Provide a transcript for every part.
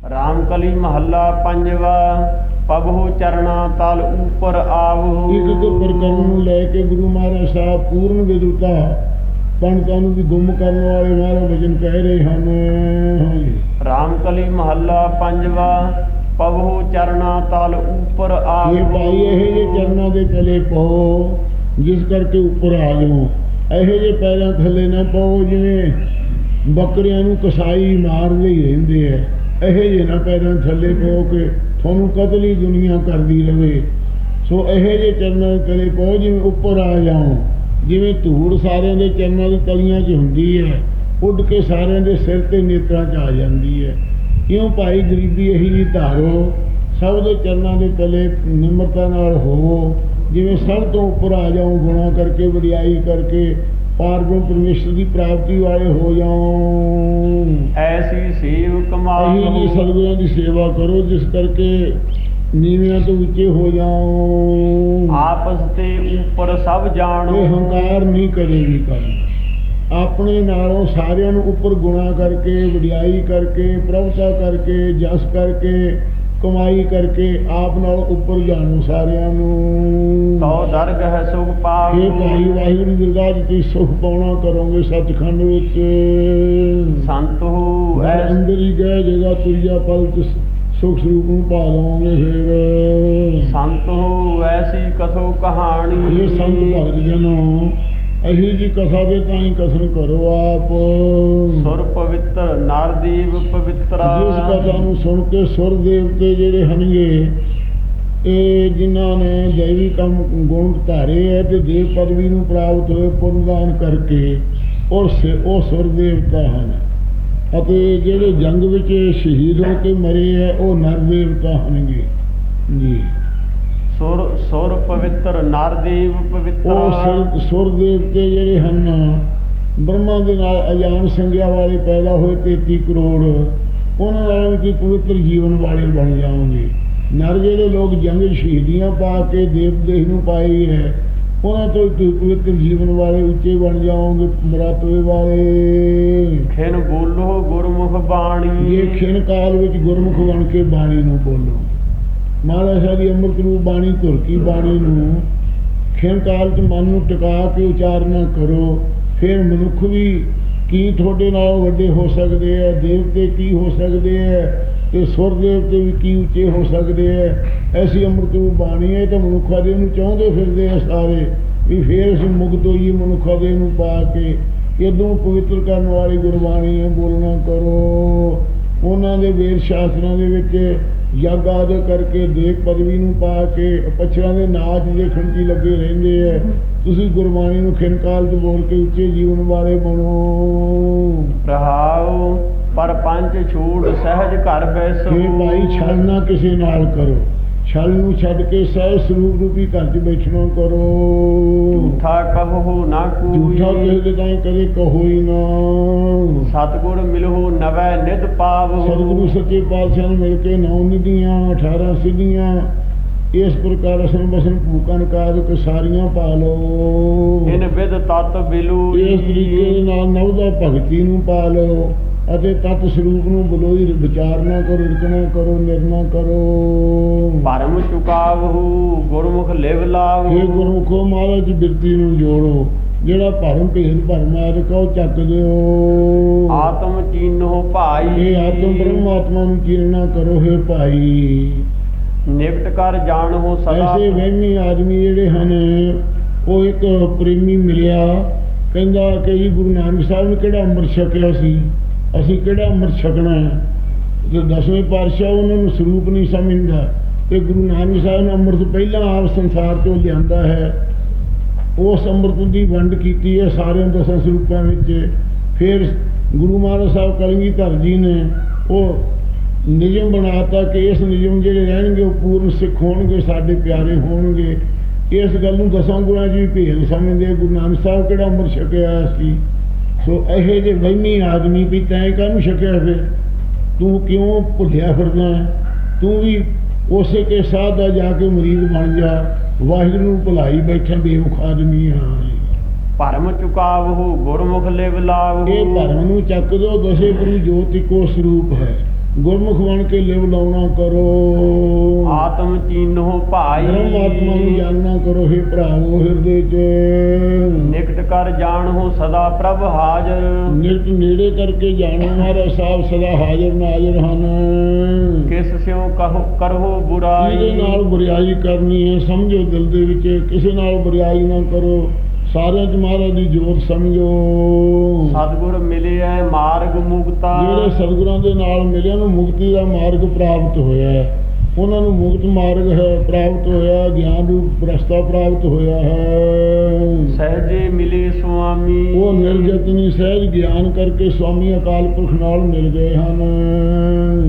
ਰਾਮਕਲੀ ਮਹੱਲਾ ਪੰਜਵਾ ਪਬਹੁ ਚਰਣਾ ਤਲ ਉਪਰ ਆਵਹੁ। ਇੱਕ ਇੱਕ ਪ੍ਰਕਰਨ ਨੂੰ ਲੈ ਕੇ ਗੁਰੂ ਮਹਾਰਾਜ ਸਾਹਿਬ ਪੂਰਨ ਵਿਦੁਤਾ ਪੰਡਤਾਂ ਨੂੰ ਵੀ ਗੁੰਮ ਕਰਨ ਵਾਲੇ ਮਹਾਰਾਜ ਵਚਨ ਕਹਿ ਰਹੇ ਹਨ। ਰਾਮਕਲੀ ਮਹੱਲਾ ਪੰਜਵਾ ਪਬਹੁ ਚਰਣਾ ਤਲ ਉਪਰ ਇਹ ਆਵਹੁ ਭਾਈ ਇਹ ਜੇ ਚਰਨਾਂ ਦੇ ਤਲੇ ਪਾਓ ਜਿਸ ਕਰਕੇ ਉੱਪਰ ਆ ਜਾਓ। ਇਹੋ ਜੇ ਪੈਰਾਂ ਥੱਲੇ ਨਾ ਪਾਓ ਜਿਵੇਂ ਬੱਕਰੀਆਂ ਨੂੰ ਕਸਾਈ ਮਾਰਦੇ ਹੀ ਰਹਿੰਦੇ ਐ ਇਹੋ ਜੇ ਨਾ ਪੈਰਾਂ ਥੱਲੇ ਪਾਓ ਕੇ ਤੁਹਾਨੂੰ ਕਤਲੀ ਦੁਨੀਆ ਕਰਦੀ ਰਵੇ। ਸੋ ਇਹੋ ਜੇ ਚਰਨਾਂ ਦੇ ਤਲੇ ਪਾਓ ਜਿਵੇਂ ਉੱਪਰ ਆ ਜਾਓ। ਜਿਵੇਂ ਧੂੜ ਸਾਰਿਆਂ ਦੇ ਚਰਨਾਂ ਦੀ ਤਲੀਆਂ 'ਚ ਹੁੰਦੀ ਹੈ, ਉੱਡ ਕੇ ਸਾਰਿਆਂ ਦੇ ਸਿਰ ਤੇ ਨੇਤਰਾਂ 'ਚ ਆ ਜਾਂਦੀ ਹੈ। ਕਿਉਂ ਭਾਈ ਗਰੀਬੀ ਇਹੀ ਜੀ ਧਾਰੋ ਸਭ ਦੇ ਚਰਨਾਂ ਦੇ ਤਲੇ ਨਿਮਰਤਾ ਨਾਲ ਹੋਵੋ। ਜਿਵੇਂ ਸਭ ਤੋਂ ਉੱਪਰ ਆ ਜਾਓ, ਗੁਣਾ ਕਰਕੇ, ਵਡਿਆਈ ਕਰਕੇ ਪਾਰਬ੍ਰਹਮ ਪਰਮੇਸ਼ਰ ਦੀ ਪ੍ਰਾਪਤੀ ਵਾਲੇ ਹੋ ਜਾਓ ਐਸੀ ਸੇਵ ਜੀ ਕਮਾਵਹੁ ਸਤਿਗੁਰਾਂ ਦੀ ਸੇਵਾ ਕਰੋ ਜਿਸ ਕਰਕੇ ਨੀਵਿਆਂ ਤੋਂ ਉੱਚੇ ਹੋ ਜਾਓ ਆਪਸ ਤੇ ਉਪਰ ਸਭ ਜਾਣੋ। ਹੰਕਾਰ ਨਹੀਂ ਕਰੇਗੀ ਕੰਮ ਆਪਣੇ ਨਾਲੋਂ ਸਾਰਿਆਂ ਨੂੰ ਉੱਪਰ ਗੁਣਾ ਕਰਕੇ ਵਡਿਆਈ ਕਰਕੇ ਪ੍ਰਭਤਾ ਕਰਕੇ ਜਸ ਕਰਕੇ ਕਮਾਈ ਕਰਕੇ ਆਪ ਨਾਲ ਉੱਪਰ ਜਾਣੋ ਸਾਰਿਆਂ ਨੂੰ। ਤੋ ਦਰਗਹ ਸੁਖ ਇਹ ਪਾਵਹੁ ਭਾਈ ਵਾਹਿਗੁਰੂ ਦੀ ਦਰਗਾਹ ਤੁਸੀਂ ਸੁਖ ਪਾਉਣਾ ਕਰੋਗੇ ਸੱਚਖੰਡ ਵਿੱਚ। ਸੰਤ ਹੋ ਐਸ ਅੰਦਰ ਹੀ ਗਏ ਜਗਾ ਤੁਰਿਆ ਪਲ ਸੁਖ ਸਰੂਪ ਨੂੰ ਪਾ ਲਓਗੇ ਫਿਰ। ਸੰਤ ਹੋ ਐਸੀ ਕਥੋ ਕਹਾਣੀ। ਇਹ ਸੰਤ ਭਗਤ ਜਨੋ ਅਹੀ ਜੀ ਕਥਾ ਦੇ ਤਾਂ ਹੀ ਕਸਰ ਕਰੋ ਆਪ। ਸੁਰ ਪਵਿੱਤਰ ਨਰਦੀਵ ਪਵਿੱਤਰਾ। ਜਿਸ ਕਥਾ ਨੂੰ ਸੁਣ ਕੇ ਸੁਰ ਦੇਵਤੇ ਜਿਹੜੇ ਹਨਗੇ ਇਹ ਜਿਨ੍ਹਾਂ ਨੇ ਦੇਵੀ ਕੰਮ ਗੁਣ ਧਾਰੇ ਹੈ ਤੇ ਦੇਵ ਪਦਵੀ ਨੂੰ ਪ੍ਰਾਪਤ ਹੋਏ ਪੁੰਨਦਾਨ ਕਰਕੇ ਉਹ ਸ- ਉਹ ਸੁਰ ਦੇਵਤਾ ਹਨ। ਅਤੇ ਜਿਹੜੇ ਜੰਗ ਵਿੱਚ ਸ਼ਹੀਦ ਹੋ ਕੇ ਮਰੇ ਹੈ ਉਹ ਨਰ ਦੇਵਤਾ ਹਨਗੇ। ਜੀ। ਸੁਰ ਸੁਰ ਪਵਿੱਤਰ ਨਰਦੀਵ ਉਹ ਪਵਿੱਤਰਾ ਸੁਰ- ਸੁਰ ਦੇਵਤੇ ਜਿਹੜੇ ਹਨ ਬ੍ਰਹਮਾ ਦੇ ਨਾਲ ਅਜਾਨ ਸੰਗਿਆ ਵਾਲੇ ਪੈਦਾ ਹੋਏ 33 ਕਰੋੜ ਉਹਨਾਂ ਨਾਲ ਵੀ ਪਵਿੱਤਰ ਜੀਵਨ ਵਾਲੇ ਬਣ ਜਾਓਗੇ ਨਰ ਜਿਹੜੇ ਲੋਕ ਜੰਗ ਸ਼ਹੀਦੀਆਂ ਪਾ ਕੇ ਦੇਵ ਦੇਹ ਨੂੰ ਪਾਈ ਹੈ ਉਹਨਾਂ ਤੋਂ ਤੁਸੀਂ ਪਵਿੱਤਰ ਜੀਵਨ ਵਾਲੇ ਉੱਚੇ ਬਣ ਜਾਓਗੇ ਮਰਾਤਵੇ ਵਾਲੇ। ਖਿਨ ਬੋਲੋ ਗੁਰਮੁਖ ਬਾਣੀ। ਇਹ ਖਿਣ ਕਾਲ ਵਿੱਚ ਗੁਰਮੁਖ ਬਣ ਕੇ ਬਾਣੀ ਨੂੰ ਬੋਲੋ। ਮਹਾਰਾਜ ਸਾਹਿਬ ਦੀ ਅੰਮ੍ਰਿਤ ਰੂਪ ਬਾਣੀ ਧੁਰਕੀ ਬਾਣੀ ਨੂੰ ਖਿਣ ਕਾਲ ਚ ਮਨ ਨੂੰ ਟਿਕਾ ਕੇ ਉਚਾਰਨਾ ਕਰੋ, ਫਿਰ ਮਨੁੱਖ ਵੀ ਕੀ ਤੁਹਾਡੇ ਨਾਲ ਵੱਡੇ ਹੋ ਸਕਦੇ ਆ, ਦੇਵਤੇ ਕੀ ਹੋ ਸਕਦੇ ਆ, ਤੇ ਸੁਰ ਦੇਵਤੇ ਵੀ ਕੀ ਉੱਚੇ ਹੋ ਸਕਦੇ ਆ, ਐਸੀ ਅੰਮ੍ਰਿਤ ਰੂਪ ਬਾਣੀ ਹੈ, ਤਾਂ ਮਨੁੱਖਾ ਦੇ ਨੂੰ ਚਾਹੁੰਦੇ ਫਿਰਦੇ ਆ ਸਾਰੇ, ਵੀ ਫੇਰ ਅਸੀਂ ਮੁਕਤ ਹੋਈਏ, ਮਨੁੱਖਾ ਦੇ ਨੂੰ ਪਾ ਕੇ ਇਦੋਂ ਪਵਿੱਤਰ ਕਰਨ ਵਾਲੀ ਗੁਰਬਾਣੀ ਹੈ, ਬੋਲਣਾ ਕਰੋ। ਉਹਨਾਂ ਦੇ ਵੇਦ ਸ਼ਾਸਤਰਾਂ ਦੇ ਵਿੱਚ ਯੱਗ ਆਦਿ ਕਰਕੇ ਦੇਵ ਪਦਵੀ ਨੂੰ ਪਾ ਕੇ ਪਛੜਾਂ ਦੇ ਨਾਚ ਦੇਖਣ ਹੀ ਲੱਗੇ ਰਹਿੰਦੇ ਐ। ਤੁਸੀਂ ਗੁਰਬਾਣੀ ਨੂੰ ਖਿੰਕਾਲ 'ਚ ਬੋਲ ਕੇ ਉੱਚੇ ਜੀਵਨ ਵਾਲੇ ਬਣੋ। ਰਹਾਉ ਪਰ ਪੰਜ ਛੂੜ ਸਹਿਜ ਘਰ ਬੈਸੋ ਇਹ ਭਾਈ ਛਲ ਨਾ ਕਿਸੇ ਨਾਲ ਕਰੋ। ਛਲ ਨੂੰ ਛੱਡ ਕੇ ਸਹਿ ਸਰੂਪ ਰੂਪੀ ਘਰ 'ਚ ਬੈਠਣਾ ਕਰੋ। ਝੂਠਾ ਕਹੋ ਨਾ ਝੂਠਾ ਕਿਸੇ ਕੋਈ ਦੇ ਤਾਂ ਕਦੇ ਕਹੋ ਹੀ ਨਾ। ਸਤਗੁਰ ਮਿਲਹੁ ਨਵੈ ਨਿਧ ਪਾਵਹੁ ਸਤਿਗੁਰੂ ਸੱਚੇ ਪਾਤਸ਼ਾਹ ਨੂੰ ਮਿਲ ਕੇ ਨੌ ਨਿਧੀਆਂ 18 ਸਿੱਧੀਆਂ ਇਸ ਪ੍ਰਕਾਰ ਅਸਨ ਬਸਨ ਭੂਕਨ ਕਾਦਿਕ ਸਾਰੀਆਂ ਪਾ ਲਓ। ਇਨ ਵਿਦ ਤਤ ਬਿਲੂ ਇਸ ਤਰੀਕੇ ਦੇ ਨਾਲ ਨਵਦਾ ਭਗਤੀ ਨੂੰ ਪਾ ਲਓ। ਅਤੇ ਤਤ ਸਰੂਪ ਨੂੰ ਬਲੋਈ ਵਿਚਾਰਨਾ ਕਰੋ ਰਚਨਾ ਕਰੋ ਨਿਰਣਾ ਕਰੋ। ਭਰਮ ਚੁਕਾਵਹੁ ਗੁਰਮੁਖ ਲਿਵ ਇਹ ਲਾਵਹੁ ਗੁਰਮੁਖੋ ਮਹਾਰਾਜ ਬਿਰਤੀ ਨੂੰ ਜੋੜੋ। ਜਿਹੜਾ ਭਰਮ ਭੇਦ ਭਰਮ ਆ ਉਹ ਚੱਕ ਦਿਓ। ਆਤਮ ਚੀਨੋ ਭਾਈ। ਇਹ ਆਤਮ ਬ੍ਰਹਮਾਤਮਾ ਨੂੰ ਚੀਰਨਾ ਕਰੋ ਹੈ ਭਾਈ। ਨਿਕਟ ਕਰ ਜਾਣੋ ਸਦਾ। ਐਸੇ ਵਹਿਮੀ ਆਦਮੀ ਜਿਹੜੇ ਹਨ ਉਹ ਇੱਕ ਪ੍ਰੇਮੀ ਮਿਲਿਆ। ਕਹਿੰਦਾ ਕਿ ਜੀ ਗੁਰੂ ਨਾਨਕ ਸਾਹਿਬ ਨੇ ਕਿਹੜਾ ਅੰਮ੍ਰਿਤ ਛਕਿਆ ਸੀ? ਅਸੀਂ ਕਿਹੜਾ ਅੰਮ੍ਰਿਤ ਛਕਣਾ ਹੈ? ਜੇ ਦਸਵੇਂ ਪਾਤਸ਼ਾਹ ਉਹਨਾਂ ਨੂੰ ਸਰੂਪ ਨਹੀਂ ਸਮਝਦਾ, ਤੇ ਗੁਰੂ ਨਾਨਕ ਸਾਹਿਬ ਨੇ ਅੰਮ੍ਰਿਤ ਪਹਿਲਾਂ ਆਪ ਸੰਸਾਰ ਤੋਂ ਲਿਆਂਦਾ ਹੈ। ਉਸ ਅੰਮ੍ਰਿਤ ਦੀ ਵੰਡ ਕੀਤੀ ਹੈ ਸਾਰਿਆਂ ਦਸਾਂ ਸਰੂਪਾਂ ਵਿੱਚ। ਫਿਰ ਗੁਰੂ ਮਹਾਰਾਜ ਸਾਹਿਬ ਕਲਗੀਧਰ ਜੀ ਨੇ ਉਹ ਨਿਯਮ ਬਣਾਤਾ ਕਿ ਇਸ ਨਿਯਮ ਜਿਹੜੇ ਰਹਿਣਗੇ ਉਹ ਪੂਰਨ ਸਿੱਖ ਹੋਣਗੇ, ਸਾਡੇ ਪਿਆਰੇ ਹੋਣਗੇ। ਇਸ ਗੱਲ ਨੂੰ ਦਸਾਂ ਗੁਰਾਂ 'ਚ ਵੀ ਭੇਦ ਸਮਝਦੇ ਗੁਰੂ ਨਾਨਕ ਸਾਹਿਬ ਕਿਹੜਾ ਅੰਮ੍ਰਿਤ ਛਕਿਆ ਸੀ? ਸੋ ਇਹੋ ਜਿਹੇ ਵਹਿਮੀ ਆਦਮੀ ਵੀ ਤੈਂ ਕਾਹਨੂੰ ਛਕਿਆ ਫਿਰ? ਤੂੰ ਕਿਉਂ ਭੁੱਲਿਆ ਫਿਰਦਾ? ਤੂੰ ਵੀ ਉਸੇ ਕੇ ਸਾਧ ਦਾ ਜਾ ਕੇ ਮਰੀਦ ਬਣ ਜਾ। ਵਾਹਿਗੁਰੂ ਨੂੰ ਭੁਲਾਈ ਬੈਠਾ ਬੇਵਕੂਫ ਆਦਮੀ ਹਾਂ ਭਰਮ ਚੁਕਾਵਹੁ ਗੁਰਮੁਖ ਲਿਵ ਲਾਵਹੁ ਇਹ ਧਰਮ ਨੂੰ ਚੱਕ ਦੋ ਦਸੇ ਗੁਰੂ ਜੋਤ ਇੱਕੋ ਸਰੂਪ ਹੈ। ਗੁਰਮੁਖ ਬਣ ਕੇ ਲਿਵ ਲਾਉਣਾ ਕਰੋ। ਆਤਮ ਚੀਨੋ ਭਾਈ। ਆਤਮਾ ਨੂੰ ਜਾਣਨਾ ਕਰੋ हे ਭਰਾਵੋ ਹਿਰਦੇ 'ਚ। ਨਿਕਟ ਕਰ ਜਾਣੋ ਸਦਾ ਪ੍ਰਭ ਹਾਜ਼ਰ। ਨਿਰਤ ਨੇੜੇ ਕਰਕੇ ਜਾਣੋ ਮਹਾਰਾਜ ਸਾਹਿਬ ਸਦਾ ਹਾਜ਼ਰ ਨਾਜ਼ਰ ਹਨ। ਕਿਸ ਸਿਉ ਕਹੋ ਕਰੋ ਬੁਰਾਈ। ਨਾਲ ਬੁਰਾਈ ਕਰਨੀ ਹੈ ਸਮਝੋ ਦਿਲ ਦੇ ਵਿੱਚ ਕਿਸੇ ਨਾਲ ਬੁਰਾਈ ਨਾ ਕਰੋ। ਸਾਰਿਆਂ 'ਚ ਮਹਾਰਾਜ ਦੀ ਜੋਤ ਸਮਝੋ। ਸਤਿਗੁਰ ਮਿਲਿਆ ਮਾਰਗ ਮੁਕਤਾ। ਜਿਹੜੇ ਸਤਿਗੁਰਾਂ ਦੇ ਨਾਲ ਮਿਲਿਆ ਨੂੰ ਮੁਕਤੀ ਦਾ ਮਾਰਗ ਪ੍ਰਾਪਤ ਹੋਇਆ। ਹੈ ਉਹਨਾਂ ਨੂੰ ਮੁਕਤ ਮਾਰਗ ਹੈ ਪ੍ਰਾਪਤ ਹੋਇਆ ਗਿਆਨ ਰੂਪ ਰਸਤਾ ਪ੍ਰਾਪਤ ਹੋਇਆ ਹੈ। ਸਹਜੇ ਮਿਲੇ ਸੁਆਮੀ। ਉਹ ਨਿਰਜਤਨੀ ਸਹਿਜ ਗਿਆਨ ਕਰਕੇ ਸਵਾਮੀ ਅਕਾਲ ਪੁਰਖ ਨਾਲ ਮਿਲ ਗਏ ਹਨ।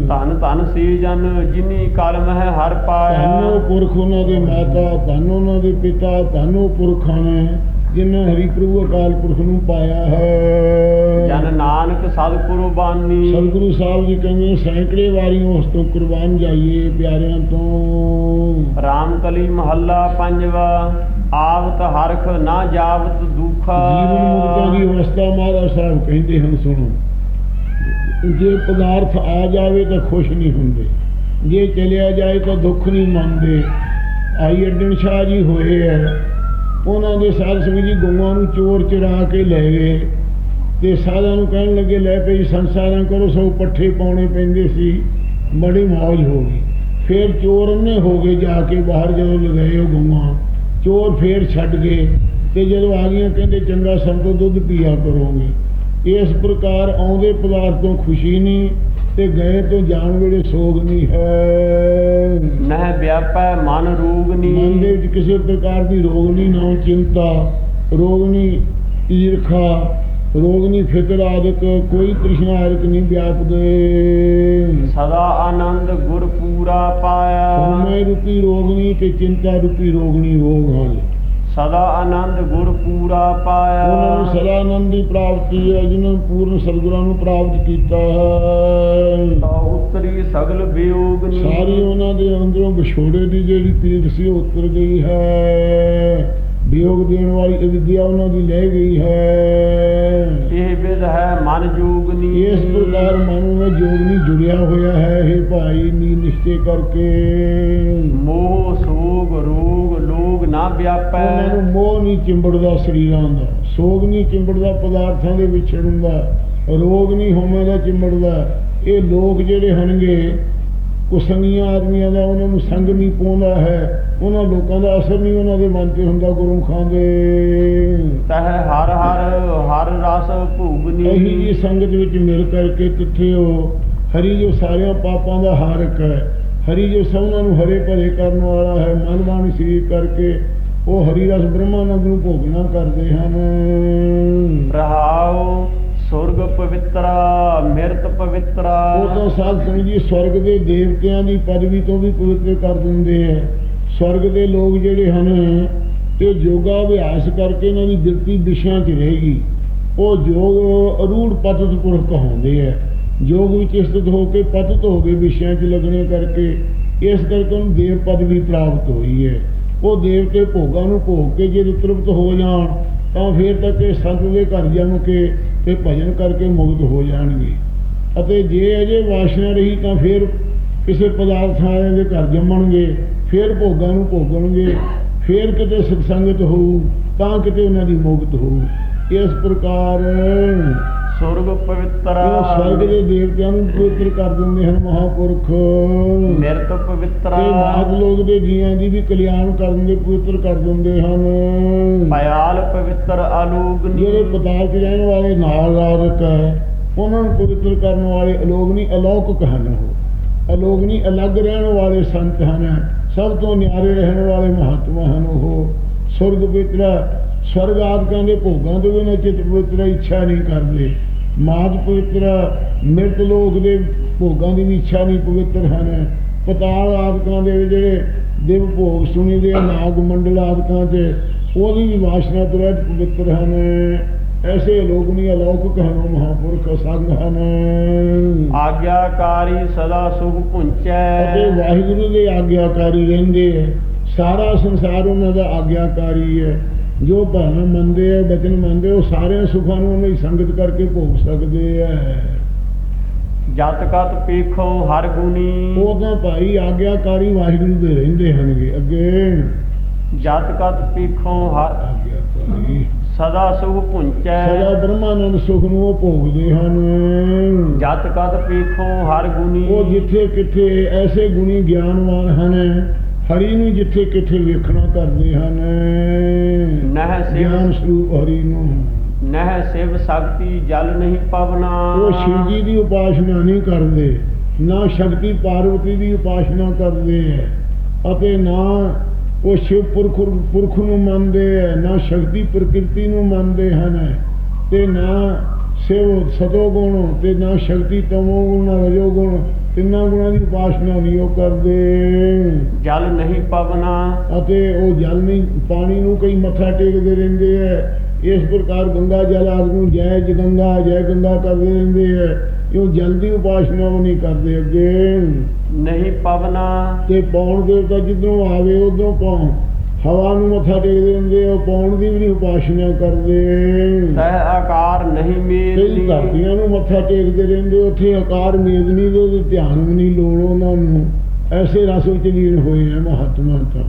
ਧਨ ਧਨ ਸੀ ਜਨ ਜਿਨੀ ਕਰਮ ਹੈ ਹਰ ਧੰਨੋ ਪਾਇਆ ਪੁਰਖ ਉਹਨਾਂ ਦੇ ਮਾਤਾ ਧੰਨ ਉਹਨਾਂ ਦੇ ਪਿਤਾ ਧੰਨੋ ਪੁਰਖਾਂ ਨੇ। ਜਿਨ੍ਹਾਂ ਹਰੀ ਪ੍ਰਭੂ ਅਕਾਲ ਪੁਰਖ ਨੂੰ ਪਾਇਆ ਹੈ। ਜਨ ਨਾਨਕ ਸਦ ਕੁਰਬਾਨੀ ਸਤਿਗੁਰੂ ਸਾਹਿਬ ਜੀ ਕਹਿੰਦੇ ਸੈਂਕੜੇ ਵਾਰੀ ਉਸ ਤੋਂ ਕੁਰਬਾਨ ਜਾਈਏ ਪਿਆਰਿਆਂ ਤੋਂ। ਰਾਮ ਕਲੀ ਮਹੱਲਾ ਪੰਜਵਾ ਆਵਤ ਹਰਖ ਨਾ ਜਾਵਤ ਦੁਖਾ। ਜੀਵਨ ਮੁਕਤਾਂ ਦੀ ਅਵਸਥਾ ਮਹਾਰਾਜ ਸਾਹਿਬ ਕਹਿੰਦੇ ਹਨ ਸੁਣੋ। ਜੇ ਪਦਾਰਥ ਆ ਜਾਵੇ ਤਾਂ ਖੁਸ਼ ਨਹੀਂ ਹੁੰਦੇ। ਜੇ ਚਲਿਆ ਜਾਏ ਤਾਂ ਦੁੱਖ ਨਹੀਂ ਮੰਨਦੇ। ਆਈ ਅੱਡਣ ਸ਼ਾਹ ਜੀ ਹੋਏ ਹੈ। ਉਹਨਾਂ ਦੇ ਸਾਧ ਸੰਗਤ ਜੀ ਗਊਆਂ ਨੂੰ ਚੋਰ ਚਰਾ ਕੇ ਲੈ ਗਏ ਤੇ ਸਾਧਾਂ ਨੂੰ ਕਹਿਣ ਲੱਗੇ, ਲੈ ਪਈ ਸੰਸਾਰਾਂ ਕਰੋ ਸੋ ਪੱਠੇ ਪਾਉਣੇ ਪੈਂਦੇ ਸੀ, ਬੜੀ ਮੌਜ ਹੋ ਗਈ। ਫਿਰ ਚੋਰ ਉਹਨੇ ਹੋ ਗਏ ਜਾ ਕੇ ਬਾਹਰ, ਜਦੋਂ ਲਗਾਏ ਉਹ ਗਊਆਂ ਚੋਰ ਫੇਰ ਛੱਡ ਗਏ ਤੇ ਜਦੋਂ ਆ ਗਈਆਂ, ਕਹਿੰਦੇ, ਚੰਗਾ ਸੰਤੋ, ਦੁੱਧ ਪੀਆ ਕਰੋਗੇ। ਇਸ ਪ੍ਰਕਾਰ ਆਉਂਦੇ ਪਦਾਰਥ ਤੋਂ ਖੁਸ਼ੀ ਨਹੀਂ ਤੇ ਗਏ ਤੋਂ ਜਾਣ ਵੇਲੇ ਸੋਗ ਨਹੀਂ ਹੈ। ਨਹਿ ਵਿਆਪੈ ਮਨ ਰੂਗਨੀ ਮਨ ਦੇ ਵਿੱਚ ਕਿਸੇ ਪ੍ਰਕਾਰ ਦੀ ਰੋਗ ਨਹੀਂ ਨਾ ਚਿੰਤਾ ਰੋਗ ਨਹੀਂ ਈਰਖਾ ਰੋਗ ਨਹੀਂ ਫਿਕਰ ਆਦਿਕ ਕੋਈ ਤ੍ਰਿਸ਼ਨਾ ਆਦਿਕ ਨਹੀਂ ਵਿਆਪਦੇ। ਸਦਾ ਆਨੰਦ ਗੁਰ ਪੂਰਾ ਪਾਇਆ। ਹਉਮੈ ਰੂਪੀ ਰੋਗ ਨਹੀਂ ਤੇ ਚਿੰਤਾ ਰੂਪੀ ਰੋਗ ਨਹੀਂ ਰੋਗ ਹਨ। ਸਦਾ ਆਨੰਦ ਗੁਰ ਪੂਰਾ ਉਹਨਾਂ ਨੂੰ ਪਾਇਆ ਸਦਾ ਆਨੰਦ ਦੀ ਪ੍ਰਾਪਤੀ ਹੈ ਜਿਨ੍ਹਾਂ ਨੂੰ ਪੂਰਨ ਸਤਿਗੁਰਾਂ ਨੂੰ ਪ੍ਰਾਪਤ ਕੀਤਾ ਹੈ। ਤਾ ਉਤਰੀ ਸਗਲ ਵਿਯੋਗਨੀ ਸਾਰੀ ਉਹਨਾਂ ਦੇ ਅੰਦਰੋਂ ਵਿਛੋੜੇ ਦੀ ਜਿਹੜੀ ਪੀੜ ਸੀ ਉਤਰ ਗਈ ਹੈ। ਵਿਯੋਗ ਦੇਣ ਵਾਲੀ ਅਵਿਦਿਆ ਉਹਨਾਂ ਦੀ ਲੈ ਗਈ ਹੈ। ਇਹ ਵਿਦ ਹੈ ਮਨ ਜੋਗਨੀ ਇਸ ਪ੍ਰਕਾਰ ਮਨ ਵਿੱਚ ਜੋਗ ਨਹੀਂ ਜੁੜਿਆ ਹੋਇਆ ਹੈ ਇਹ ਭਾਈ ਨੀ ਨਿਸ਼ਚੈ ਕਰਕੇ। ਵਿਆਪੈ। ਉਹਨਾਂ ਨੂੰ ਮੋਹ ਨਹੀਂ ਚਿੰਬੜਦਾ ਸਰੀਰਾਂ ਦਾ ਸੋਗ ਨਹੀਂ ਚਿੰਬੜਦਾ ਪਦਾਰਥਾਂ ਦੇ ਵਿਛੜਨ ਦਾ ਰੋਗ ਨਹੀਂ ਦਾ ਚਿੰਬੜਦਾ। ਇਹ ਲੋਕ ਜਿਹੜੇ ਹਨਗੇ ਕੁਸੰਗੀਆਂ ਆਦਮੀਆਂ ਦਾ ਉਹਨਾਂ ਨੂੰ ਸੰਗ ਨਹੀਂ ਪਾਉਂਦਾ ਹੈ। ਉਹਨਾਂ ਲੋਕਾਂ ਦਾ ਅਸਰ ਨਹੀਂ ਉਹਨਾਂ ਦੇ ਮਨ ਤੇ ਹੁੰਦਾ ਗੁਰਮੁਖਾਂ ਦੇ। ਤਹ ਹਰ ਹਰ ਹਰ ਰਸ ਇਹੀ ਭੂਗਨੀ ਜੀ ਸੰਗਤ ਵਿੱਚ ਮਿਲ ਕਰਕੇ ਤਿੱਥੇ ਉਹ ਹਰੀ ਜੋ ਸਾਰਿਆਂ ਪਾਪਾਂ ਦਾ ਹਾਰਕ ਹੈ। ਹਰੀ ਜੋ ਸਭਨਾਂ ਨੂੰ ਹਰੇ ਭਰੇ ਕਰਨ ਵਾਲਾ ਹੈ ਮਨ ਬਾਣੀ ਸਰੀਰ ਕਰਕੇ ਉਹ ਹਰੀ ਰਸ ਬ੍ਰਹਮਾਨੰਦ ਨੂੰ ਭੋਗਣਾ ਕਰਦੇ ਹਨ। ਰਹਾਉ ਸੁਰਗ ਪਵਿੱਤਰਾ ਮਿਰਤ ਪਵਿੱਤਰਾ। ਉਹ ਤਾਂ ਸਾਧ ਸੰਗਤ ਜੀ ਸਵਰਗ ਦੇ ਦੇਵਤਿਆਂ ਦੀ ਪਦਵੀ ਤੋਂ ਵੀ ਪਵਿੱਤਰ ਕਰ ਦਿੰਦੇ ਹੈ ਸਵਰਗ ਦੇ ਲੋਕ ਜਿਹੜੇ ਹਨ ਇਹ ਯੋਗਾ ਅਭਿਆਸ ਕਰਕੇ ਇਹਨਾਂ ਦੀ ਬਿਰਤੀ ਦਿਸ਼ਾ 'ਚ ਰਹੇਗੀ ਉਹ ਯੋਗ ਅਰੂੜ ਪਤਤ ਪੁਰਖ ਕਹਾਉਂਦੇ ਹੈ ਯੋਗ ਵਿੱਚ ਸਥਿਤ ਹੋ ਕੇ ਪਤਤ ਹੋ ਗਏ ਵਿਸ਼ਿਆਂ 'ਚ ਲੱਗਣੇ ਕਰਕੇ ਇਸ ਕਰਕੇ ਉਹਨੂੰ ਦੇਵ ਪਦਵੀ ਪ੍ਰਾਪਤ ਹੋਈ ਹੈ। ਉਹ ਦੇਵਤੇ ਭੋਗਾਂ ਨੂੰ ਭੋਗ ਕੇ ਜੇ ਤ੍ਰਿਪਤ ਹੋ ਜਾਣ, ਤਾਂ ਫਿਰ ਤੱਕ ਇਹ ਸੰਤ ਦੇ ਘਰ ਜਮ ਕੇ ਤੇ ਭਜਨ ਕਰਕੇ ਮੁਕਤ ਹੋ ਜਾਣਗੇ। ਅਤੇ ਜੇ ਅਜੇ ਵਾਸ਼ਨਾ ਰਹੀ ਤਾਂ ਫਿਰ ਕਿਸੇ ਪਦਾਰਥਾਂ ਦੇ ਘਰ ਜੰਮਣਗੇ, ਫਿਰ ਭੋਗਾਂ ਨੂੰ ਭੋਗਣਗੇ, ਫਿਰ ਕਿਤੇ ਸਤਸੰਗਤ ਹੋਊ, ਤਾਂ ਕਿਤੇ ਉਹਨਾਂ ਦੀ ਮੁਕਤ ਹੋਊ। ਇਸ ਪ੍ਰਕਾਰ ਸੁਰਗ ਪਵਿੱਤਰਾ ਸਵਰਗ ਦੇ ਦੇਵਤਿਆਂ ਨੂੰ ਪਵਿੱਤਰ ਕਰ ਦਿੰਦੇ ਹਨ ਮਹਾਪੁਰਖ। ਮਿਰਤ ਤੇ ਪਵਿੱਤਰਾ ਮਾਗ ਲੋਕ ਦੇ ਜੀਆਂ ਦੀ ਵੀ ਕਲਿਆਣ ਕਰਨ ਦੇ ਪਵਿੱਤਰ ਕਰ ਦਿੰਦੇ ਹਨ। ਪਿਆਲ ਪਵਿੱਤਰ ਆਲੋਗਨੀ ਜਿਹੜੇ ਪਦਾਰਥ ਰਹਿਣ ਵਾਲੇ ਨਾਲ ਰਾਰਕ ਹੈ ਉਹਨਾਂ ਨੂੰ ਪਵਿੱਤਰ ਕਰਨ ਵਾਲੇ ਅਲੋਕ ਨਹੀਂ ਅਲੌਕਿਕ ਹਨ ਉਹ। ਅਲੋਕ ਨਹੀਂ ਅਲੱਗ ਰਹਿਣ ਵਾਲੇ ਸੰਤ ਹਨ। ਸਭ ਤੋਂ ਨਿਆਰੇ ਰਹਿਣ ਵਾਲੇ ਮਹਾਤਮਾ ਹਨ ਉਹ। ਸੁਰਗ ਪਵਿੱਤਰ ਸਵਰਗ ਆਦਿਕਾਂ ਦੇ ਭੋਗਾਂ ਤੋਂ ਵੀ ਨਾ ਚਿਤ ਪਵਿੱਤਰ ਇੱਛਾ ਨਹੀਂ ਕਰਦੇ। ਮਾਤ ਪਵਿੱਤਰ ਮਿਰਤ ਲੋਕ ਦੇ ਭੋਗਾਂ ਦੀ ਵੀ ਇੱਛਾ ਨਹੀਂ ਪਵਿੱਤਰ ਹਨ। ਪਤਾਲ ਆਦਿਕਾਂ ਦੇ ਜਿਹੜੇ ਦੇਵ ਭੋਗ ਸੁਣੀ ਦੇ ਨਾਗ ਮੰਡਲ ਆਦਿਕਾਂ ਤੇ ਉਹਦੀ ਵੀ ਵਾਸ਼ਨਾ ਤੋਂ ਰਹਿਤ ਪਵਿੱਤਰ ਹਨ। ਐਸੇ ਲੋਕ ਨਹੀਂ ਅਲੌਕਿਕ ਹਨ ਉਹ ਮਹਾਪੁਰਖ ਸੰਗ ਹਨ। ਆਗਿਆਕਾਰੀ ਸਦਾ ਸੁਖ ਅਤੇ ਪੁੰਚੈ ਵਾਹਿਗੁਰੂ ਦੇ ਆਗਿਆਕਾਰੀ ਰਹਿੰਦੇ ਸਾਰਾ ਸੰਸਾਰ ਉਹਨਾਂ ਦਾ ਆਗਿਆਕਾਰੀ ਹੈ। ਜੋ ਭਾਵਨਾ ਮੰਨਦੇ ਹੈ ਬਚਨ ਮੰਨਦੇ ਉਹ ਸਾਰਿਆਂ ਸੁੱਖਾਂ ਨੂੰ ਉਹਨਾਂ ਦੀ ਸੰਗਤ ਕਰਕੇ ਭੋਗ ਸਕਦੇ ਹੈ ਜਤ ਕਤ ਪੀਖੋ ਹਰ ਗੁਣੀ। ਉਹ ਤਾਂ ਭਾਈ ਆਗਿਆਕਾਰੀ ਵਾਹਿਗੁਰੂ ਦੇ ਰਹਿੰਦੇ ਹਨਗੇ ਅੱਗੇ। ਜਤ ਕਤ ਪੀਖੋ ਹਰ ਆਗਿਆਕਾਰੀ। ਸਦਾ ਸੁਖ ਪੁੰਚੈ ਸਦਾ ਬ੍ਰਹਮਾਨੰਦ ਸੁਖ ਨੂੰ ਉਹ ਭੋਗਦੇ ਹਨ। ਜਤ ਕਤ ਪੀਖੋ ਹਰ ਗੁਣੀ। ਉਹ ਜਿੱਥੇ ਕਿੱਥੇ ਐਸੇ ਗੁਣੀ ਗਿਆਨਵਾਨ ਹਨ ਹਰੀ ਨੂੰ ਜਿੱਥੇ ਕਿੱਥੇ ਵੇਖਣਾ ਕਰਦੇ ਹਨ। ਨਹਿ ਗਿਆਨ ਸਿਵ ਸਰੂਪ ਹਰੀ ਨੂੰ। ਨਹਿ ਸਿਵ ਸ਼ਕਤੀ ਜਲ ਨਹੀਂ ਪਵਨਾ। ਉਹ ਸ਼ਿਵ ਜੀ ਦੀ ਉਪਾਸਨਾ ਨਹੀਂ ਕਰਦੇ ਨਾ ਸ਼ਕਤੀ ਪਾਰਵਤੀ ਦੀ ਉਪਾਸਨਾ ਕਰਦੇ ਹੈ ਅਤੇ ਨਾ ਉਹ ਸ਼ਿਵ ਪੁਰਖ ਪੁਰਖ ਨੂੰ ਮੰਨਦੇ ਹੈ ਨਾ ਸ਼ਕਤੀ ਪ੍ਰਕਿਰਤੀ ਨੂੰ ਮੰਨਦੇ ਹਨ ਤੇ ਨਾ ਸਿਵ ਸਤੋ ਗੁਣ ਤੇ ਨਾ ਸ਼ਕਤੀ ਤਮੋ ਗੁਣ ਨਾ ਰਜੋ ਗੁਣ ਤਿੰਨਾਂ ਗੁਣਾਂ ਦੀ ਉਪਾਸਨਾ ਨਹੀਂ ਉਹ ਕਰਦੇ। ਜਲ ਨਹੀਂ ਪਵਨਾ। ਅਤੇ ਉਹ ਜਲ ਨਹੀਂ ਪਾਣੀ ਨੂੰ ਕਈ ਮੱਥਾ ਟੇਕਦੇ ਰਹਿੰਦੇ ਹੈ ਇਸ ਪ੍ਰਕਾਰ ਗੰਗਾ ਜਲ ਆਦਿ ਨੂੰ ਜੈ ਜਗੰਗਾ ਜੈ ਗੰਗਾ ਕਰਦੇ ਰਹਿੰਦੇ ਹੈ ਇਹ ਜਲ ਦੀ ਉਪਾਸਨਾ ਉਹ ਨਹੀਂ ਕਰਦੇ ਅੱਗੇ। ਨਹੀਂ ਪਵਨਾ। ਤੇ ਪੌਣ ਦੇਵਤਾ ਜਿੱਦੋਂ ਆਵੇ ਉਦੋਂ ਪਾਉ ਹਵਾ ਨੂੰ ਮੱਥਾ ਟੇਕਦੇ ਰਹਿੰਦੇ ਉਹ ਪੌਣ ਦੀ ਵੀ ਨਹੀਂ ਉਪਾਸਨਾ ਕਰਦੇ। ਤਹ ਆਕਾਰ ਨਹੀਂ ਮੇਲਨੀ ਧਰਤੀਆਂ ਨੂੰ ਮੱਥਾ ਟੇਕਦੇ ਰਹਿੰਦੇ ਉੱਥੇ ਆਕਾਰ ਮੇਦਨੀ ਦੇ ਉਹਦੇ ਧਿਆਨ ਵੀ ਨਹੀਂ ਲੋੜ ਉਹਨਾਂ ਨੂੰ। ਐਸੇ ਰਸ ਵਿੱਚ ਲੀਨ ਹੋਏ ਹੈ ਮਹਾਤਮਾ ਤਾਂ।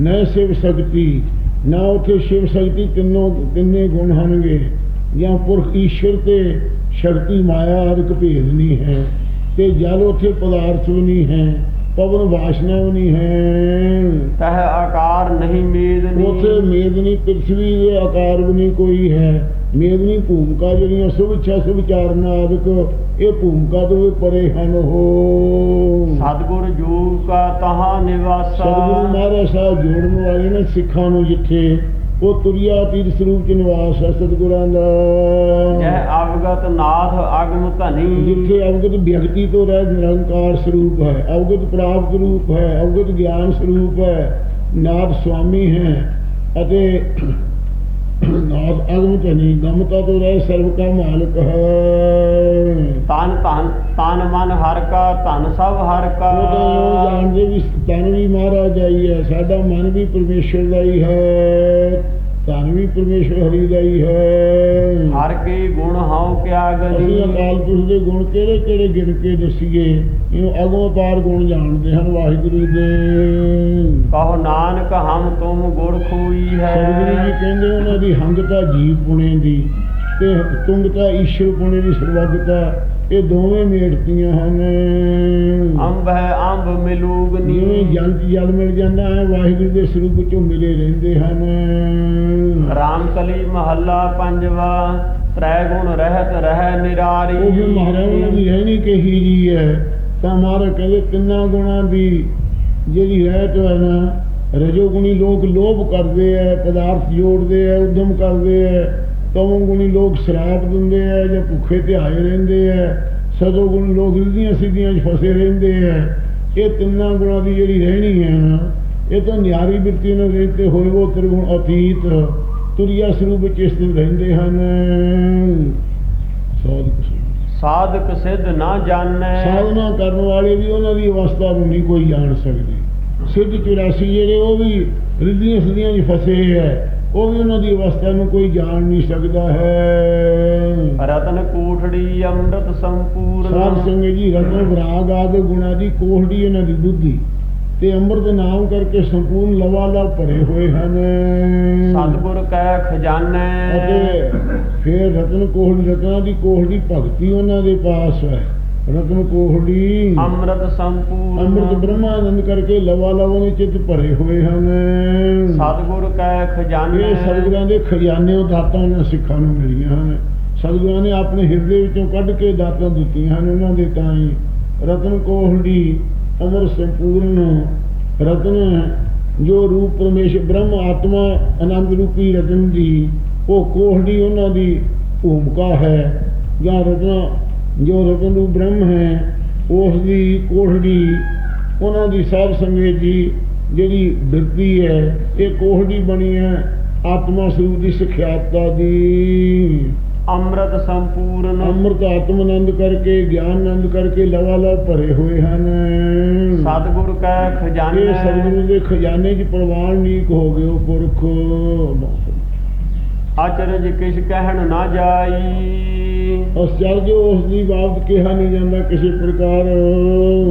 ਨੈ ਸਿਵ ਸ਼ਕਤੀ ਨਾ ਉੱਥੇ ਸ਼ਿਵ ਸ਼ਕਤੀ ਤਿੰਨੋਂ ਤਿੰਨੇ ਗੁਣ ਹਨਗੇ ਜਾਂ ਪੁਰਖ ਈਸ਼ਵਰ ਤੇ ਸ਼ਕਤੀ ਮਾਇਆ ਆਦਿਕ ਭੇਦ ਨਹੀਂ ਹੈ ਤੇ ਜਲ ਉੱਥੇ ਪਦਾਰਥ ਵੀ ਨਹੀਂ ਹੈ। ਪਵਨ ਵਾਸ਼ਨਾ ਵੀ ਨਹੀਂ ਹੈ। ਤਹ ਆਕਾਰ ਨਹੀਂ ਮੇਦਨੀ ਉਥੇ ਮੇਦਨੀ ਪ੍ਰਿਥਵੀ ਦੇ ਆਕਾਰ ਵੀ ਨਹੀਂ ਕੋਈ ਹੈ। ਮੇਦਨੀ ਭੂਮਿਕਾ ਜਿਹੜੀਆਂ ਸੁਭ ਇੱਛਾ ਸੁਭ ਚਾਰਨਾ ਆਦਿਕ ਇਹ ਭੂਮਿਕਾ ਤੋਂ ਵੀ ਪਰੇ ਹਨ ਉਹ। ਸਤਗੁਰ ਜੂ ਕਾ ਤਹਾਂ ਨਿਵਾਸਾ। ਸਤਿਗੁਰੂ ਮਹਾਰਾਜ ਸਾਹਿਬ ਜੋੜਨ ਵਾਲੇ ਨੇ ਸਿੱਖਾਂ ਨੂੰ ਜਿੱਥੇ ਉਹ ਤੁਰਿਆ ਤੀਰ ਸਰੂਪ ਚ ਨਿਵਾਸ ਹੈ ਸਤਿਗੁਰਾਂ ਦਾ। ਜਹ ਅਵਗਤ ਨਾਥ ਅਗਮ ਧਨੀ। ਜਿੱਥੇ ਅਵਗਤ ਵਿਅਕਤੀ ਤੋਂ ਰਹਿ ਨਿਰੰਕਾਰ ਸਰੂਪ ਹੈ ਅਵਗਤ ਪ੍ਰਾਪਤ ਰੂਪ ਹੈ ਅਵਗਤ ਗਿਆਨ ਸਰੂਪ ਹੈ ਨਾਥ ਸੁਆਮੀ ਹੈ ਅਤੇ ਨਾਥ ਅਗਮ ਧਨੀ ਗਮਤਾ ਤੋਂ ਰਹਿ ਸਰਬ ਕਾ ਮਾਲਕ ਹੈ। ਤਨ ਧਨ ਤਨ ਮਨ ਹਰ ਕਾ ਧਨ ਸਭ ਹਰ ਕਾ। ਉਹ ਜਾਣਦੇ ਵੀ ਤਨ ਵੀ ਮਹਾਰਾਜ ਹੀ ਹੈ ਸਾਡਾ ਮਨ ਵੀ ਪਰਮੇਸ਼ਰ ਦਾ ਹੀ ਹੈ। ਤਨ ਵੀ ਪਰਮੇਸ਼ਰ ਹਰੀ ਦਾ ਹੀ। ਹੈ ਹਰ ਕੀ ਗੁਣ ਹਉ ਕਿਆ ਅਸੀਂ ਗਨੀ ਅਕਾਲ ਪੁਰਖ ਦੇ ਗੁਣ ਕਿਹੜੇ ਕਿਹੜੇ ਗਿਣ ਕੇ ਦੱਸੀਏ? ਇਹਨੂੰ ਅਗੋਂ ਪਾਰ ਗੁਣ ਜਾਣਦੇ ਹਨ ਵਾਹਿਗੁਰੂ ਦੇ। ਕਹੋ ਨਾਨਕ ਹਮ ਤੁਮ ਗੁਰ ਖੋਈ ਹੈ। ਸਤਿਗੁਰੂ ਜੀ ਕਹਿੰਦੇ ਉਹਨਾਂ ਦੀ ਹੰਗਤਾ ਜੀਵ ਪੁਣੇ ਦੀ। ਤੇ ਤੁੰਗਤਾ ਈਸ਼ਵਰ ਪੁਣੇ ਦੀ ਸਰਵਗਤਾ ਇਹ ਦੋਵੇਂ ਮੇੜਤੀਆਂ ਹਨ। ਅੰਬ ਹੈ ਅੰਬ ਮਿਲੂਗਨੀ। ਜਿਵੇਂ ਜਲ ਮਿਲ ਜਾਂਦਾ ਹੈ ਵਾਹਿਗੁਰੂ ਦੇ ਸਰੂਪ ਚੋਂ ਮਿਲੇ ਰਹਿੰਦੇ ਹਨ। ਰਾਮ ਕਲੀ ਮਹੱਲਾ ਪੰਜਵਾ ਤ੍ਰੈ ਗੁਣ ਰਹਿਤ ਰਹਿ ਨਿਰਾਰੀ। ਉਹ ਵੀ ਮਹਾਰਾਜ ਦੀ ਰਹਿਣੀ ਕਹੀ ਜੀ ਹੈ। ਤਾਂ ਮਹਾਰਾਜ ਕਹਿੰਦੇ ਤਿੰਨਾਂ ਗੁਣਾਂ ਦੀ ਜਿਹੜੀ ਰਹਿਤ ਹੈ ਨਾ ਰਜੋਗੁਣੀ ਲੋਕ ਲੋਭ ਕਰਦੇ ਐ ਪਦਾਰਥ ਜੋੜਦੇ ਐ ਉਦਮ ਕਰਦੇ ਐ ਤਮੋਗੁਣੀ ਲੋਕ ਸ਼ਰਾਬ ਦਿੰਦੇ ਐ ਜਾਂ ਭੁੱਖੇ ਧਿਆਏ ਰਹਿੰਦੇ ਐ ਸਤੋਗੁਣੀ ਲੋਕ ਰਿੱਧੀਆਂ ਸਿੱਧੀਆਂ 'ਚ ਫਸੇ ਰਹਿੰਦੇ ਐ ਇਹ ਤਿੰਨਾਂ ਗੁਣਾਂ ਦੀ ਜਿਹੜੀ ਰਹਿਣੀ ਹੈ ਨਾ ਇਹ ਤਾਂ ਨਿਆਰੀ ਬਿਰਤੀ ਨਾਲ ਰਹਿਤੇ ਹੋਏ ਉਹ ਤ੍ਰਿਗੁਣ ਅਤੀਤ ਤੁਰਿਆ ਸਰੂਪ ਵਿੱਚ ਇਸ ਦਿਨ ਰਹਿੰਦੇ ਹਨ। ਸਾਧ। ਸਾਧਕ ਸਿੱਧ ਨਾ ਜਾਣੈ। ਸਾਧਨਾ ਕਰਨ ਵਾਲੇ ਵੀ ਉਹਨਾਂ ਦੀ ਅਵਸਥਾ ਨੂੰ ਨਹੀਂ ਕੋਈ ਜਾਣ ਸਕਦੇ। ਸਿੱਧ 84 ਜਿਹੜੇ ਉਹ ਵੀ ਰਿੱਧੀਆਂ ਸਿੱਧੀਆਂ 'ਚ ਫਸੇ ਹੈ ਉਹ ਵੀ ਉਹਨਾਂ ਦੀ ਅਵਸਥਾ ਨੂੰ ਕੋਈ ਜਾਣ ਨਹੀਂ ਸਕਦਾ ਹੈ। ਰਤਨ ਕੋਠੜੀ ਅੰਮ੍ਰਿਤ ਸਾਧ ਸੰਪੂਰਨ ਸੰਗਤ ਜੀ ਰਤਨ ਵਿਰਾਗ ਆਦਿ ਗੁਣਾਂ ਦੀ ਕੋਹੜੀ ਇਹਨਾਂ ਦੀ ਬੁੱਧੀ ਤੇ ਅੰਮ੍ਰਿਤ ਨਾਮ ਕਰਕੇ ਸੰਪੂਰਨ ਲਵਾਲਾ ਭਰੇ ਹੋਏ ਹਨ। ਸਤਿਗੁਰ ਕੈ ਖਜ਼ਾਨੈ। ਅਤੇ ਫਿਰ ਰਤਨ ਕੋਹੜੀ ਰਤਨਾਂ ਦੀ ਕੋਹੜੀ ਭਗਤੀ ਉਹਨਾਂ ਦੇ ਪਾਸ ਹੈ। ਰਤਨ ਕੋਹੜੀ ਅੰਮ੍ਰਿਤ ਸੰਪੂਰਨ। ਅੰਮ੍ਰਿਤ ਬ੍ਰਹਮਾਨੰਦ ਕਰਕੇ ਲਵਾ ਲਵਾ ਦੇ ਚਿੱਤ ਭਰੇ ਹੋਏ ਹਨ। ਸਤਿਗੁਰ ਕੈ ਖਜ਼ਾਨੈ। ਇਹ ਸਤਿਗੁਰਾਂ ਦੇ ਖਜ਼ਾਨੇ ਉਹ ਦਾਤਾਂ ਉਹਨਾਂ ਸਿੱਖਾਂ ਨੂੰ ਮਿਲੀਆਂ ਹਨ। ਸਤਿਗੁਰਾਂ ਨੇ ਆਪਣੇ ਹਿਰਦੇ ਵਿੱਚੋਂ ਕੱਢ ਕੇ ਦਾਤਾਂ ਦਿੱਤੀਆਂ ਹਨ। ਉਹਨਾਂ ਦੇ ਤਾਂ ਹੀ ਰਤਨ ਕੋਹੜੀ ਅਮਰ ਸੰਪੂਰਨ ਰਤਨ ਜੋ ਰੂਪ ਪਰਮੇਸ਼ਰ ਬ੍ਰਹਮ ਆਤਮਾ ਆਨੰਦ ਰੂਪੀ ਰਤਨ ਦੀ ਉਹ ਕੋਹੜੀ ਉਹਨਾਂ ਦੀ ਭੂਮਿਕਾ ਹੈ। ਜਾਂ ਰਤਨ ਜੋ ਰਤਨ ਬ੍ਰਹਮ ਹੈ ਉਸ ਦੀ ਕੋਹੜੀ ਉਹਨਾਂ ਦੀ ਸਾਧ ਸੰਗਤ ਦੀ ਜਿਹੜੀ ਬਿਰਤੀ ਹੈ ਇਹ ਕੋਹੜੀ ਬਣੀ ਹੈ ਆਤਮਾ ਸਰੂਪ ਦੀ ਸਿਖਿਆਤਾ ਦੀ। ਅੰਮ੍ਰਿਤ ਸੰਪੂਰਨ। ਅੰਮ੍ਰਿਤ ਆਤਮ ਆਨੰਦ ਕਰਕੇ ਗਿਆਨ ਆਨੰਦ ਕਰਕੇ ਲਵਾ ਲਵ ਭਰੇ ਹੋਏ ਹਨ। ਸਤਿਗੁਰ ਕੈ ਇਹ ਖਜ਼ਾਨੈ ਸਤਿਗੁਰੂ ਦੇ ਖਜ਼ਾਨੇ 'ਚ ਪ੍ਰਵਾਨ ਨੀਕ ਹੋ ਗਏ ਉਹ ਪੁਰਖ। ਅਚਰਜ ਕਿਛ ਕਹਿਣ ਨਾ ਜਾਈ। ਅਸਚਰਜ ਉਸ ਦੀ ਬਾਬਤ ਕਿਹਾ ਨਹੀਂ ਜਾਂਦਾ ਕਿਸੇ ਪ੍ਰਕਾਰ।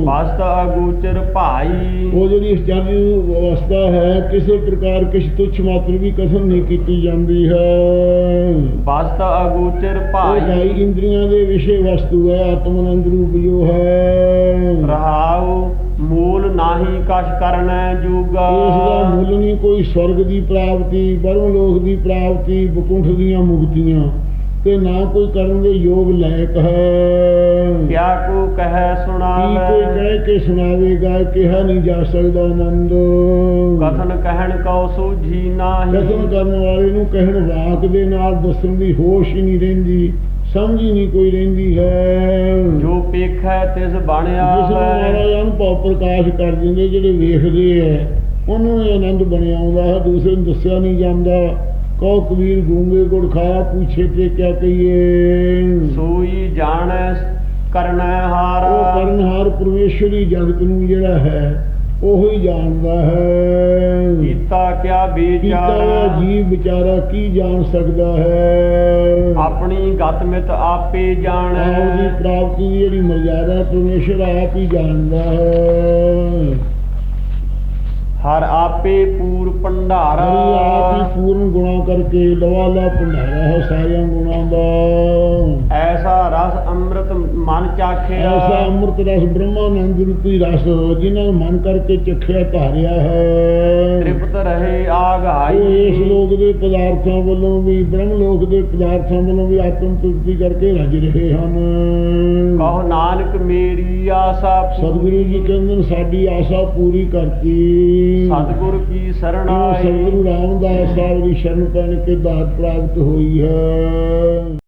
ਵਸਤ ਅਗੋਚਰ ਭਾਈ। ਉਹ ਜਿਹੜੀ ਅਸਚਰਜ ਅਵਸਥਾ ਹੈ ਕਿਸੇ ਪ੍ਰਕਾਰ ਕਿਸੇ ਤੁੱਛ ਮਾਤਰ ਵੀ ਕਥਨ ਨਹੀਂ ਕੀਤੀ ਜਾਂਦੀ ਹੈ। ਵਸਤ ਅਗੋਚਰ ਉਹ ਭਾਈ। ਭਾਈ ਇੰਦਰੀਆਂ ਦੇ ਵਿਸ਼ੇ ਵਸਤੂ ਹੈ ਆਤਮ ਅਨੰਦ ਰੂਪ ਜੋ ਹੈ। ਰਹਾਉ ਮੂਲ ਨਾਹੀ ਕਛ ਕਰਨੈ ਜੂਗਾ। ਇਸ ਦਾ ਮੁੱਲ ਨਹੀਂ ਕੋਈ ਸਵਰਗ ਦੀ ਪ੍ਰਾਪਤੀ ਬਰਮ ਲੋਕ ਦੀ ਪ੍ਰਾਪਤੀ ਬਕੁੰਠ ਦੀਆਂ ਮੁਕਤੀਆਂ। ਤੇ ਨਾ ਕੋਈ ਕਰਨ ਦੇ ਯੋਗ ਲਾਇਕ ਹੈ। ਕਿਆ ਕੋ ਕਹਿ ਕੀ ਕੋਈ ਸੁਣਾਵੇ ਕਹਿ ਕੇ ਸੁਣਾਵੇਗਾ ਕਿਹਾ ਨਹੀਂ ਜਾ ਸਕਦਾ ਆਨੰਦ। ਕਥਨ ਕਹਿਣ ਕਉ ਸੂਝੀ ਕਥਨ ਨਾਹੀ ਕਰਨ ਵਾਲੇ ਨੂੰ ਕਹਿਣ ਵਾਕ ਦੇ ਨਾਲ ਦੱਸਣ ਦੀ ਹੋਸ਼ ਹੀ ਨਹੀਂ ਰਹਿੰਦੀ ਸਮਝ ਹੀ ਨਹੀਂ ਕੋਈ ਰਹਿੰਦੀ ਹੈ। ਜੋ ਪੇਖੈ ਤਿਸ ਬਣਿਆ ਜਿਸ ਨੂੰ ਮਹਾਰਾਜ ਅਨੁਭਵ ਪ੍ਰਕਾਸ਼ ਕਰ ਦਿੰਦੇ ਜਿਹੜੇ ਵੇਖਦੇ ਐ ਉਹਨੂੰ ਇਹ ਆਨੰਦ ਬਣਿਆ ਆਉਂਦਾ ਹੈ ਦੂਸਰੇ ਨੂੰ ਦੱਸਿਆ ਨਹੀਂ ਜਾਂਦਾ। ਕਹੋ ਕਬੀਰ ਗੂੰਗੇ ਗੁੜ ਖਾਇਆ ਪੁੱਛੇ ਤੇ ਕਿਆ ਕਹੀਏ। ਸੋਈ ਜਾਣੈ ਕਰਨੈ ਹਾਰ। ਉਹ ਕਰਨਹਾਰ ਪਰਮੇਸ਼ਵਰੀ ਜਗਤ ਨੂੰ ਜਿਹੜਾ ਹੈ ਉਹੋ ਹੀ ਜਾਣਦਾ ਹੈ। ਕੀਤਾ ਕਿਆ ਵਿਚਾਰ? ਜੀਵ ਵਿਚਾਰਾ ਕੀ ਜਾਣ ਸਕਦਾ ਹੈ? ਆਪਣੀ ਗਤ ਮਿਤ ਆਪੇ ਜਾਣੈ। ਪ੍ਰਾਪਤੀ ਦੀ ਜਿਹੜੀ ਮਰਜ਼ਾਦਾ ਭਰਮੇਸ਼ਰ ਆਪ ਹੀ ਜਾਣਦਾ ਹੈ। ਹਰ ਆਪੇ ਪੂਰ ਭੰਡਾਰਾ। ਹਰੀ ਆਪ ਹੀ ਪੂਰਨ ਗੁਣਾ ਕਰਕੇ ਲਵਾਲਾ ਭੰਡਾਰਾ ਹੈ ਸਾਰਿਆਂ ਗੁਣਾਂ ਦਾ। ਅੰਮ੍ਰਿਤ ਮਨ ਚਾਖਿਆ ਐਸਾ ਅੰਮ੍ਰਿਤ ਰਸ ਬ੍ਰਹਮਾਨੰਦ ਰੂਪੀ ਰਸ ਜਿਨ੍ਹਾਂ ਮਨ ਕਰਕੇ ਚਖਿਆ ਧਾਰਿਆ ਹੈ। ਤ੍ਰਿਪਤ ਰਹੇ ਆਗਾਈ ਇਸ ਲੋਕ ਦੇ ਪਦਾਰਥਾਂ ਵੱਲੋਂ ਵੀ ਬ੍ਰਹਮ ਲੋਕ ਦੇ ਪਦਾਰਥਾਂ ਵੱਲੋਂ ਵੀ ਆਤਮ ਤ੍ਰਿਪਤੀ ਕਰਕੇ ਰਜ ਰਹੇ ਹਨ। ਕਹੋ ਨਾਨਕ ਮੇਰੀ ਆਸਾ ਸਤਿਗੁਰੂ ਜੀ ਕਹਿੰਦੇ ਸਾਡੀ ਆਸਾ ਪੂਰੀ ਕਰਤੀ। ਸਤਿਗੁਰ ਕੀ ਸਰਣਾਈ ਸਤਿਗੁਰੂ ਰਾਮਦਾਸ ਸਾਹਿਬ ਦੀ ਸ਼ਰਨ ਪੈਣ ਕੇ ਦਾਤ ਪ੍ਰਾਪਤ ਹੋਈ ਹੈ।